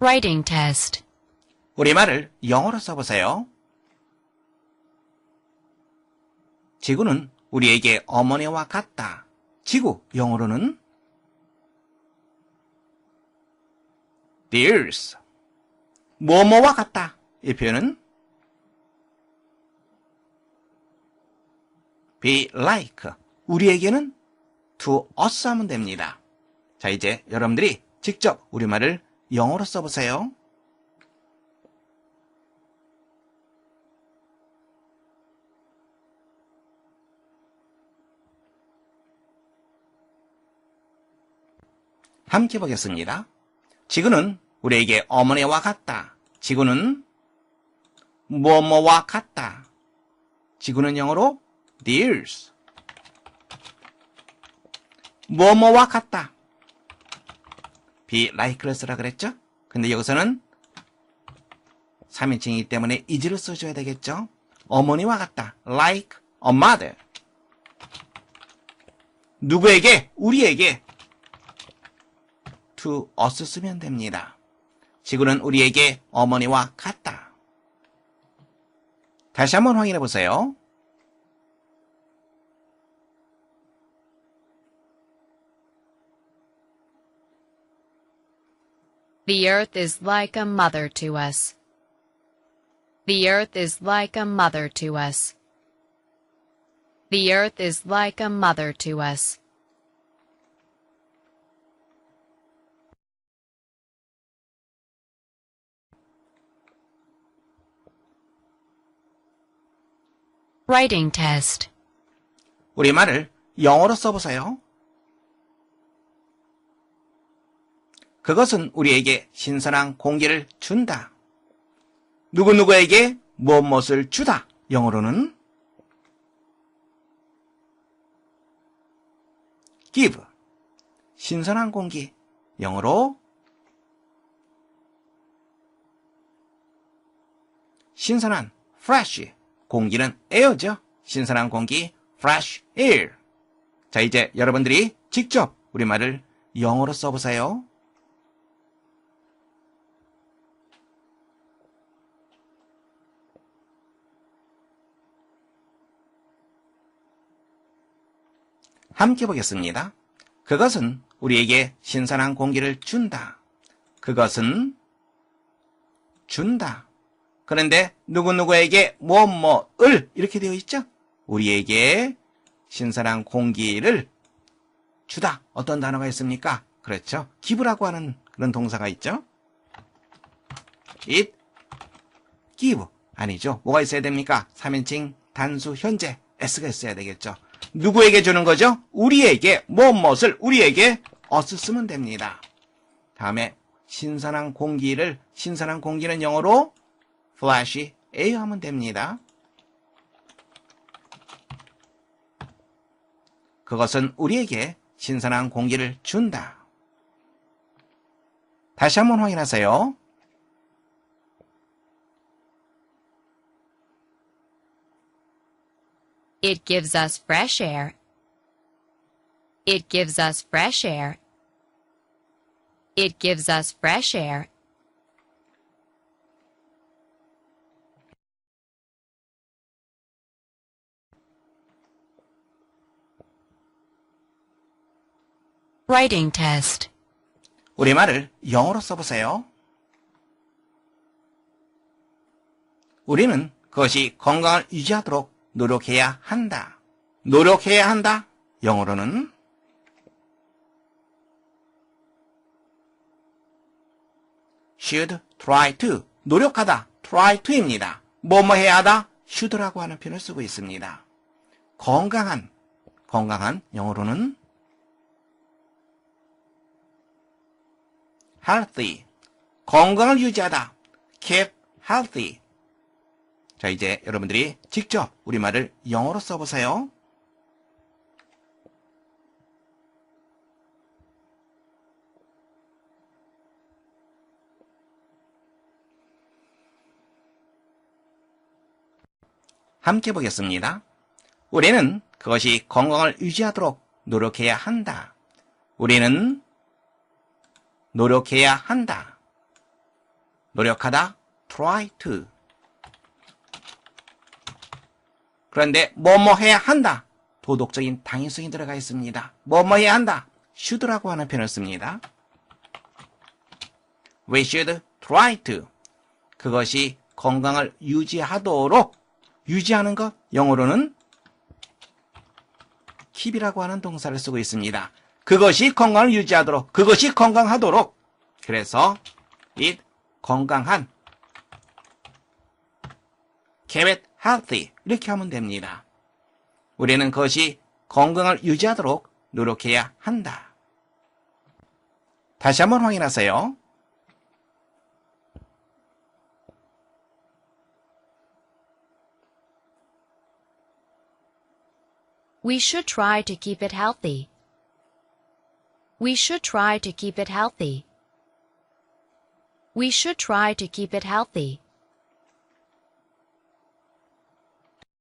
Writing test. 우리말을 영어로 써보세요. 지구는 우리에게 어머니와 같다. 지구, 영어로는 the earth. 뭐뭐와 같다. 이 표현은 be like. 우리에게는 to us 하면 됩니다. 자, 이제 여러분들이 직접 우리말을 영어로 써보세요. 함께 보겠습니다. 지구는 우리에게 어머니와 같다. 지구는 뭐뭐와 같다. 지구는 영어로 earth. 뭐뭐와 같다. Be likeless라 그랬죠? 근데 여기서는 3인칭이기 때문에 is를 써줘야 되겠죠? 어머니와 같다. like a mother. 누구에게? 우리에게 to us 쓰면 됩니다. 지구는 우리에게 어머니와 같다. 다시 한번 확인해 보세요. The earth is like a mother to us. The earth is like a mother to us. The earth is like a mother to us. Writing test. 우리말을 영어로 써보세요. 그것은 우리에게 신선한 공기를 준다. 누구누구에게 무엇무엇을 주다. 영어로는 give. 신선한 공기. 영어로 신선한 fresh. 공기는 air죠. 신선한 공기 fresh air. 자, 이제 여러분들이 직접 우리말을 영어로 써보세요. 함께 보겠습니다. 그것은 우리에게 신선한 공기를 준다. 그것은 준다. 그런데 누구누구에게 뭐, 뭐을 이렇게 되어 있죠? 우리에게 신선한 공기를 주다. 어떤 단어가 있습니까? 그렇죠. 기부라고 하는 그런 동사가 있죠. it, give. 아니죠. 뭐가 있어야 됩니까? 3인칭 단수 현재 s가 있어야 되겠죠. 누구에게 주는 거죠? 우리에게 무엇을 우리에게 us 쓰면 됩니다. 다음에 신선한 공기를 신선한 공기는 영어로 flash air 하면 됩니다. 그것은 우리에게 신선한 공기를 준다. 다시 한번 확인하세요. It gives us fresh air. It gives us fresh air. It gives us fresh air. Writing test. 우리말을 영어로 써보세요. 우리는 그것이 건강을 유지하도록 노력해야 한다. 노력해야 한다. 영어로는 should try to 노력하다 try to입니다. 뭐뭐 해야 하다 should라고 하는 표현을 쓰고 있습니다. 건강한 건강한 영어로는 healthy 건강을 유지하다 keep healthy 자 이제 여러분들이 직접 우리말을 영어로 써보세요. 함께 보겠습니다. 우리는 그것이 건강을 유지하도록 노력해야 한다. 우리는 노력해야 한다. 노력하다, try to. 그런데 뭐뭐 해야 한다. 도덕적인 당위성이 들어가 있습니다. 뭐뭐 해야 한다. should라고 하는 표현을 씁니다. We should try to. 그것이 건강을 유지하도록 유지하는 것 영어로는 keep이라고 하는 동사를 쓰고 있습니다. 그것이 건강을 유지하도록 그것이 건강하도록 그래서 it 건강한 it healthy 이렇게 하면 됩니다. 우리는 그것이 건강을 유지하도록 노력해야 한다. 다시 한번 확인하세요.